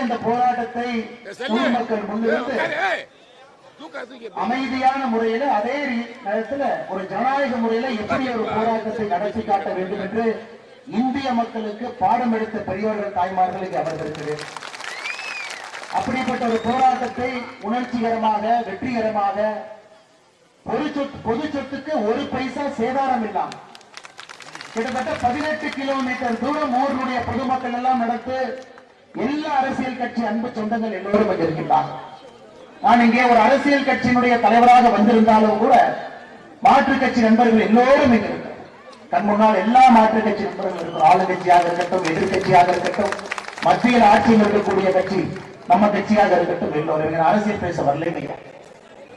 இந்த போராட்டத்தை பொதுமக்கள் முன்னிறுத்து அமைதியான முறையில அதே நேரத்துல ஒரு ஜனநாயக முறையில எப்படி ஒரு போராட்டத்தை நடத்தி காட்ட வேண்டும் என்று இந்திய மக்களுக்கு பாடம் எடுத்த பெரியவர்கள் தாய்மார்களுக்கு அமர்ந்திருக்கிறேன் அப்படிப்பட்ட ஒரு போராட்டத்தை உணர்ச்சிகரமாக வெற்றிகரமாக பொது சொத்து பொது சொத்துக்கு ஒரு பைசா சேதாரம் இல்லாம கிட்டத்தட்ட பதினெட்டு கிலோமீட்டர் தூரம் ஊருடைய பொதுமக்கள் எல்லாம் நடத்து எல்லா அரசியல் கட்சி அன்பு சொந்தங்கள் எல்லோரும் வந்திருக்கின்றார்கள். நான் இங்கே ஒரு அரசியல் கட்சியினுடைய தலைவராக வந்திருந்தாலும் கூட மாற்றுக் கட்சி நண்பர்கள் எல்லோரும் இங்க இருக்கிறோம் கண் முன்னால் எல்லா மாற்றுக் கட்சி நண்பர்கள் இருக்கிறோம் ஆளுங்கட்சியாக இருக்கட்டும் எதிர்கட்சியாக இருக்கட்டும் மத்தியில் ஆட்சியில் இருக்கக்கூடிய கட்சி நம்ம கட்சியாக இருக்கட்டும் எல்லோரும். அரசியல் பேச வரல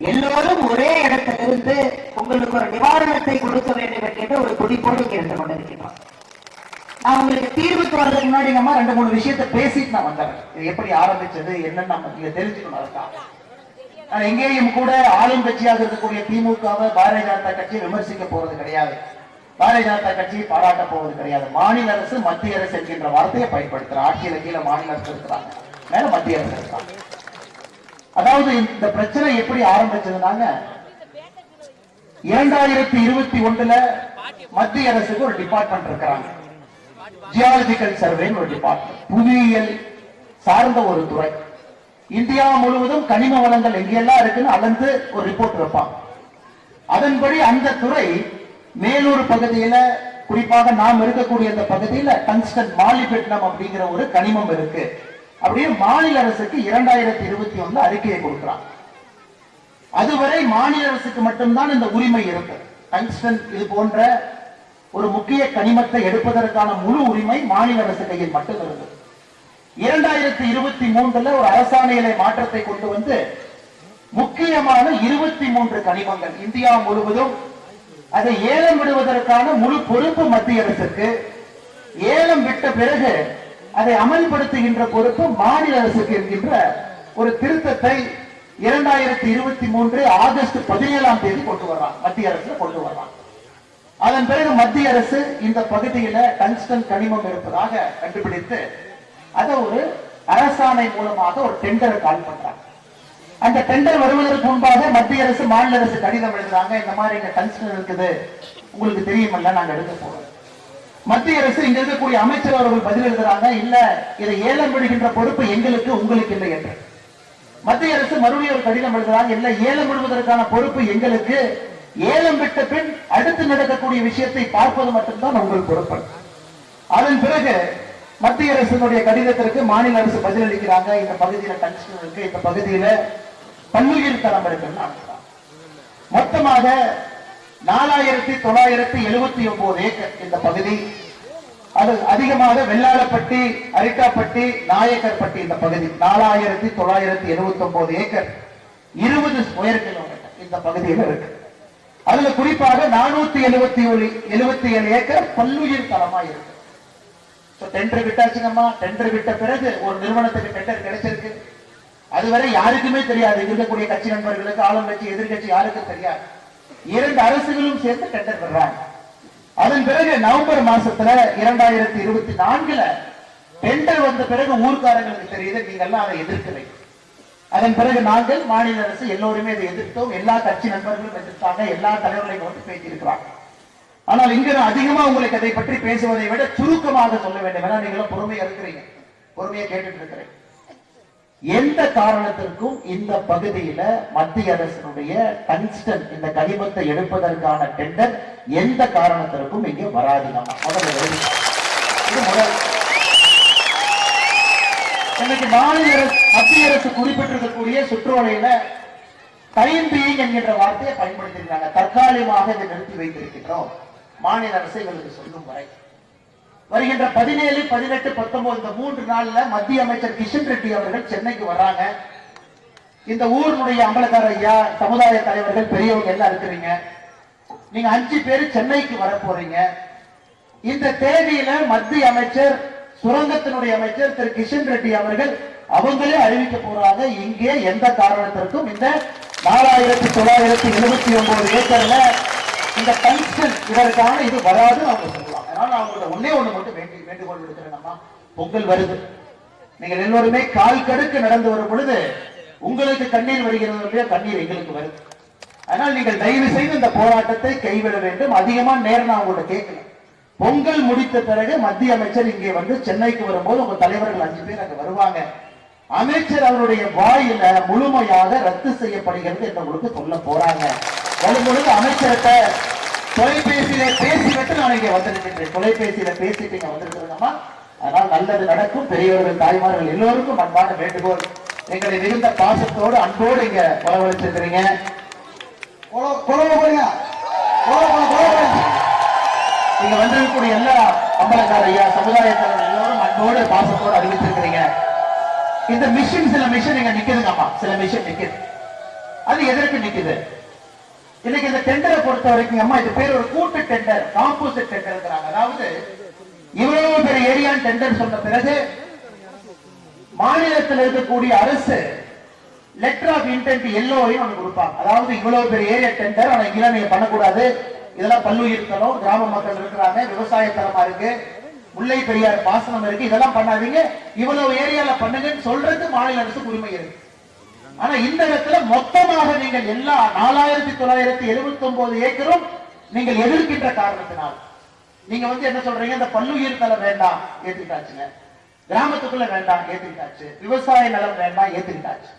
எல்லோரும் ஒரே இடத்திலிருந்து உங்களுக்கு ஒரு நிவாரணத்தை கொடுக்க வேண்டும் என்கின்ற ஒரு துடிப்போடு இங்க இருந்து கொண்டிருக்கிறோம் நான் உங்களுக்கு தீர்வுக்கு வர்றதுக்கு முன்னாடி நம்ம ரெண்டு மூணு விஷயத்தை பேசிட்டு நான் வந்தேன் இது எப்படி ஆரம்பிச்சது என்னன்னு நம்ம நீங்க தெரிஞ்சுக்கணும் அதுக்காக. நான் எங்கேயும் கூட ஆளும் கட்சியாக இருக்கக்கூடிய திமுகவை பாரதிய ஜனதா கட்சியை விமர்சிக்க போறது கிடையாது. பாரதிய ஜனதா கட்சியை பாராட்ட போவது கிடையாது. மாநில அரசு மத்திய அரசு என்கின்ற வார்த்தையை பயன்படுத்துற ஆட்சியில கீழே மாநில அரசு இருக்கிறாங்க மேல மத்திய அரசு இருக்காங்க அதாவது இந்த பிரச்சனை எப்படி ஆரம்பிச்சதுனாங்க? இரண்டாயிரத்தி இருபத்தி ஒண்ணுல மத்திய அரசுக்கு ஒரு டிபார்ட்மெண்ட் இருக்கிறாங்க. ஜியாலஜிக்கல் சர்வேன்னு ஒரு டிபார்ட்மெண்ட் புவியியல் சார்ந்த ஒரு துறை. இந்தியா முழுவதும் கனிம வளங்கள் எங்கெல்லாம் இருக்குன்னு அளந்து ஒரு ரிப்போர்ட் வைப்பான். அதன்படி அந்த துறை மேலூர் பகுதியில குறிப்பாக நாம் இருக்கக்கூடிய அந்த பகுதியில டங்ஸ்டன் மாலிபெட்னம் அப்படிங்கிற ஒரு கனிமம் இருக்கு. அப்படியே மாநில அரசுக்கு இரண்டாயிரத்தி இருபத்தி ஒண்ணுல அறிக்கையை கொடுக்கிறான். அதுவரை மாநில அரசுக்கு மட்டும்தான் இந்த உரிமை இருக்கு. டங்ஸ்டன் இது போன்ற ஒரு முக்கிய கனிமத்தை எடுப்பதற்கான முழு உரிமை மாநில அரசு கையில் மட்டும் இருந்தது. இரண்டாயிரத்தி இருபத்தி மூன்றுல ஒரு அரசாணையிலே மாற்றத்தை கொண்டு வந்து முக்கியமான இருபத்தி மூன்று கனிமங்கள் இந்தியா முழுவதும் அதை ஏலம் விடுவதற்கான முழு பொறுப்பு மத்திய அரசுக்கு ஏலம் விட்ட பிறகு அதை அமல்படுத்துகின்ற பொறுப்பு மாநில அரசுக்கு என்கின்ற ஒரு திருத்தத்தை இரண்டாயிரத்தி இருபத்தி மூன்று ஆகஸ்ட் பதினேழாம் தேதி கொண்டு வர்றான் மத்திய அரசு கொண்டு வர்றான் அதன் பிறகு மத்திய அரசு இந்த பகுதியில டங்ஸ்டன் கனிமம் இருப்பதாக கண்டுபிடித்து அதை ஒரு அரசாணை மூலமாக ஒரு டெண்டர் கால் பண்றாங்க. அந்த டெண்டர் வருவதற்கு முன்பாக மத்திய அரசு மாநில அரசு கடிதம் எழுதுறாங்க. இந்த மாதிரி இங்க டங்ஸ்டன் இருக்குது. உங்களுக்கு தெரியுமல்ல நாங்க எடுக்க போறோம். மத்திய அரசு இங்க இருக்கக்கூடிய அமைச்சர் அவர்கள் பதில் எழுதுறாங்க. இல்ல இதை ஏலம் விடுகின்ற பொறுப்பு எங்களுக்கு உங்களுக்கு இல்லை என்று. மத்திய அரசு மறுபடியும் ஒரு கடிதம் எழுதுறாங்க. இல்ல ஏலம் விடுவதற்கான பொறுப்பு எங்களுக்கு ஏலம் விட்ட பின் அடுத்து நடக்கக்கூடிய விஷயத்தை பார்ப்பது மட்டும்தான் உங்கள் பொறுப்பு அதன் பிறகு மத்திய அரசினுடைய கடிதத்திற்கு மாநில அரசு பதிலளிக்கிறாங்க. இந்த பகுதியில டங்ஸ்டன் இருக்கு. இந்த பகுதியில பல்லுயிர் தரம் இருக்குன்னு மொத்தமாக நாலாயிரத்தி தொள்ளாயிரத்தி எழுபத்தி ஒன்பது ஏக்கர் இந்த பகுதி. அது அதிகமாக வெள்ளாளப்பட்டி அரிட்டாப்பட்டி நாயக்கர்பட்டி இந்த பகுதி. நாலாயிரத்தி தொள்ளாயிரத்தி எழுபத்தி ஒன்பது ஏக்கர் இருபது ஸ்கொயர் கிலோமீட்டர் இந்த பகுதியில் இருக்கு. அதுல குறிப்பாக நானூத்தி எழுபத்தி ஒரு எழுபத்தி ஏழு ஏக்கர் பல்லுயிர் தளமா இருக்கு. டெண்டர் விட்டாச்சுங்கம்மா. டெண்டர் விட்ட பிறகு ஒரு நிறுவனத்துக்கு டெண்டர் கிடைச்சிருக்கு. அதுவரை யாருக்குமே தெரியாது. இருக்கக்கூடிய கட்சி நண்பர்களுக்கு ஆளுங்கட்சி எதிர்கட்சி யாருக்கும் தெரியாது. இரண்டு அரசுகளும் சேர்ந்து டெண்டர் பெறாங்க அதன் பிறகு நவம்பர் மாசத்துல இரண்டாயிரத்தி இருபத்தி நான்குல டெண்டர் வந்த பிறகு ஊர்க்காரங்களுக்கு தெரியுது நீங்க எல்லாம் அதை எதிர்க்கிறீங்க அதன் பிறகு நாங்கள் மாநில அரசு எல்லோருமே அதை எதிர்த்தோம். எல்லா கட்சி நண்பர்களும் எதிர்த்தாங்க. எல்லா தலைவர்களையும் வந்து பேசியிருக்கிறாங்க ஆனால் இங்கு நான் அதிகமா உங்களுக்கு அதை பற்றி பேசுவதை விட சுருக்கமாக சொல்ல வேண்டும். ஏன்னா நீங்களும் பொறுமையா இருக்கிறீங்க. பொறுமையா கேட்டுட்டு இருக்கிறேன். எந்த காரணத்திற்கும் இந்த பகுதியில மத்திய அரசினுடைய டங்ஸ்டன் இந்த கனிமத்தை எடுப்பதற்கான டெண்டர் எந்த காரணத்திற்கும் இங்கே வராது. நம்ம முதல்ல மாநில குடியரசு குறிப்பிட்டிருக்கக்கூடிய சுற்றுவலையில டைம் பீயிங் என்கின்ற வார்த்தையை பயன்படுத்தியிருக்காங்க. தற்காலிகமாக இதை நிறுத்தி வைத்திருக்கின்றோம். மாநில அரசு எங்களுக்கு சொல்லும் வரை. வருகின்ற பதினேழு பதினெட்டு பத்தொன்பது இந்த மூன்று நாள்ல மத்திய அமைச்சர் கிஷன் ரெட்டி அவர்கள் சென்னைக்கு வர்றாங்க இந்த ஊருடைய அம்பலக்கார ஐயா சமுதாய தலைவர்கள் பெரியவங்க எல்லாம் இருக்கிறீங்க. நீங்க அஞ்சு பேர் சென்னைக்கு வர போறீங்க. இந்த தேதியில மத்திய அமைச்சர் சுரங்கத்தினுடைய அமைச்சர் திரு கிஷன் ரெட்டி அவர்கள் அவங்களே அறிவிக்க போறாங்க. இங்கே எந்த காரணத்திற்கும் இந்த நாலாயிரத்தி தொள்ளாயிரத்தி எழுபத்தி ஒன்பது ஏக்கர்ல இந்த கன்ஸ்டன் இதற்கான இது வராது அவங்க சொல்லுவாங்க. அதனால அவங்களோட ஒன்னே ஒண்ணு மட்டும் வேண்டி வேண்டுகோள் விடுக்கிறேன் பொங்கல் வருது. நீங்கள் எல்லோருமே கால் கடுக்கு நடந்து வரும் பொழுது உங்களுக்கு கண்ணீர் வருகிறது இல்லையா? கண்ணீர் எங்களுக்கு வருது. அதனால் நீங்கள் தயவு செய்து இந்த போராட்டத்தை கைவிட வேண்டும். அதிகமா நேரம் நான் உங்கள்ட்ட கேட்கல. பொங்கல் முடித்த பிறகு மத்திய அமைச்சர் இங்கே வந்து சென்னைக்கு வரும்போது உங்க தலைவர்கள் அஞ்சு பேர் அங்க வருவாங்க. அமைச்சர் அவருடைய வாயில முழுமையாக ரத்து செய்யப்படுகிறது என்று உங்களுக்கு சொல்ல போறாங்க. வரும்பொழுது அமைச்சர்கிட்ட தொலைபேசியில பேசிவிட்டு நான் இங்க வந்திருக்கின்றேன். தொலைபேசியில பேசிட்டு இங்க வந்திருக்கிறோங்கம்மா அதனால் நல்லது நடக்கும். பெரியவர்கள் தாய்மார்கள் எல்லோருக்கும் அன்பான வேண்டுகோள். எங்களை மிகுந்த பாசத்தோடு அன்போடு இங்க வரவழைச்சிருக்கிறீங்க. போடுங்க நீங்க வந்திருக்கக்கூடிய எல்லா அம்பலக்கார ஐயா சமுதாயத்தினர் எல்லோரும் அன்போடு பாசத்தோடு அறிவிச்சிருக்கிறீங்க இந்த மிஷின் சில மிஷின் இங்க நிக்குதுங்கம்மா. சில மிஷின் நிக்குது. அது எதற்கு நிக்குது? இன்னைக்கு இந்த டெண்டரை பொறுத்த வரைக்கும் அம்மா இது பேர் ஒரு கூட்டு டெண்டர் காம்போசிட் டெண்டர்ங்கிறாங்க அதாவது இவ்வளவு பெரிய ஏரியான் டெண்டர் சொன்ன பிறகு மாநிலத்தில் இருக்கக்கூடிய அரசு லெட்டர் ஆஃப் இன்டென்ட் எல்லோரையும் அவங்க கொடுப்பாங்க. அதாவது இவ்வளவு பெரிய ஏரியா டெண்டர் ஆனா இங்கெல்லாம் நீங்க பண்ணக்கூடாது. இதெல்லாம் பல்லுயிர் தலம் கிராம மக்கள் இருக்கிறாங்க விவசாய தரமா இருக்கு. முல்லை பெரியார் பாசனம் இருக்கு. இதெல்லாம் பண்ணாதீங்க. இவ்வளவு ஏரியால பண்ணுங்கன்னு சொல்றது மாநில அரசுக்கு உரிமை இருக்கு. ஆனா இந்த இடத்துல மொத்தமாக நீங்கள் எல்லா நாலாயிரத்தி தொள்ளாயிரத்தி எழுபத்தி ஒன்பது ஏக்கரும் நீங்கள் எதிர்க்கின்ற காரணத்தினால். நீங்க வந்து என்ன சொல்றீங்க? இந்த பல்லுயிர் தலம் வேண்டாம் ஏத்துக்கிட்டாச்சுங்க. கிராமத்துக்குள்ள வேண்டாம் ஏத்துக்கிட்டாச்சு. விவசாய நலம் வேண்டாம் ஏத்துக்கிட்டாச்சு.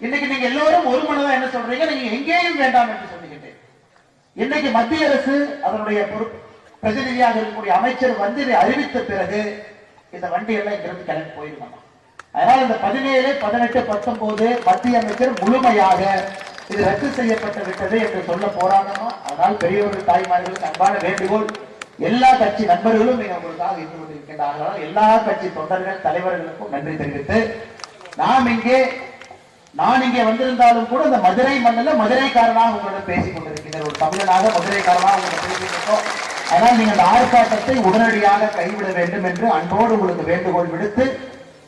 இன்னைக்கு நீங்க எல்லோரும் ஒரு மனதா என்ன சொல்றீங்க? நீங்க எங்கேயும் வேண்டாம் என்று சொல்லிக்கிட்டேன். இன்னைக்கு மத்திய அரசு அதனுடைய பொறுப்பு பிரதிநிதியாக இருக்கக்கூடிய அமைச்சர் வந்து இதை அறிவித்த பிறகு இந்த வண்டி எல்லாம் இங்கிருந்து கிளம்பி போயிருக்கணும் அதனால் இந்த பதினேழு பதினெட்டு பத்தொன்பது மத்திய அமைச்சர் முழுமையாக இது ரத்து செய்யப்பட்டு விட்டது என்று சொல்ல போராடணும் அதனால் பெரியவர்கள் தாய்மார்களுக்கு அன்பான வேண்டுகோள் எல்லா கட்சி நண்பர்களும் உங்களுக்காக இருந்து கொண்டிருக்கின்றார்கள் எல்லா கட்சி தொண்டர்கள் தலைவர்களுக்கும் நன்றி தெரிவித்து நாம் இங்கே நான் இங்கே வந்திருந்தாலும் கூட இந்த மதுரை மண்ணில் மதுரைக்காரனாக உங்களிடம் பேசிக் கொண்டிருக்கிறேன் ஒரு தமிழனாக மதுரைக்காரனாக உங்களிடம் பேசிக்கிட்டோம் அதனால் நீங்கள் அந்த ஆர்ப்பாட்டத்தை உடனடியாக கைவிட வேண்டும் என்று அன்போடு உங்களுக்கு வேண்டுகோள் விடுத்து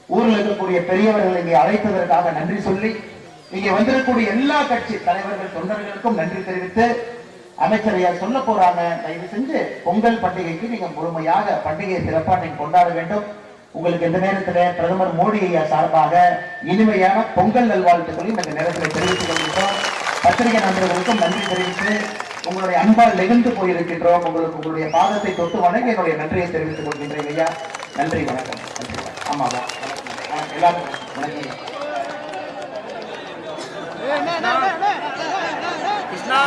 ஊரில் இருக்கக்கூடிய பெரியவர்கள் இங்கே அழைத்ததற்காக நன்றி சொல்லி இங்கே வந்திருக்கக்கூடிய எல்லா கட்சி தலைவர்கள் தொண்டர்களுக்கும் நன்றி தெரிவித்து அமைச்சரையார் சொல்ல போறாங்க தயவு செஞ்சு பொங்கல் பண்டிகைக்கு நீங்க முழுமையாக பண்டிகையை சிறப்பாக நீங்க கொண்டாட வேண்டும். உங்களுக்கு இந்த நேரத்தில் பிரதமர் மோடி ஐயா சார்பாக இனிமையான பொங்கல் நல்வாழ்த்துக்களையும் இந்த நேரத்தில் தெரிவித்துக் கொண்டிருக்கிறோம் பத்திரிகை நண்பர்களுக்கும் நன்றி தெரிவித்து உங்களுடைய அன்பால் நெகிழ்ந்து போயிருக்கின்றோம் உங்களுக்கு உங்களுடைய பாதத்தை தொட்டு வணங்கி என்னுடைய நன்றியை தெரிவித்துக் கொள்கின்றேன் ஐயா நன்றி வணக்கம் நன்றி ஆமாவா ஆ, எல்லாருக்கும் வணக்கம் கிருஷ்ணா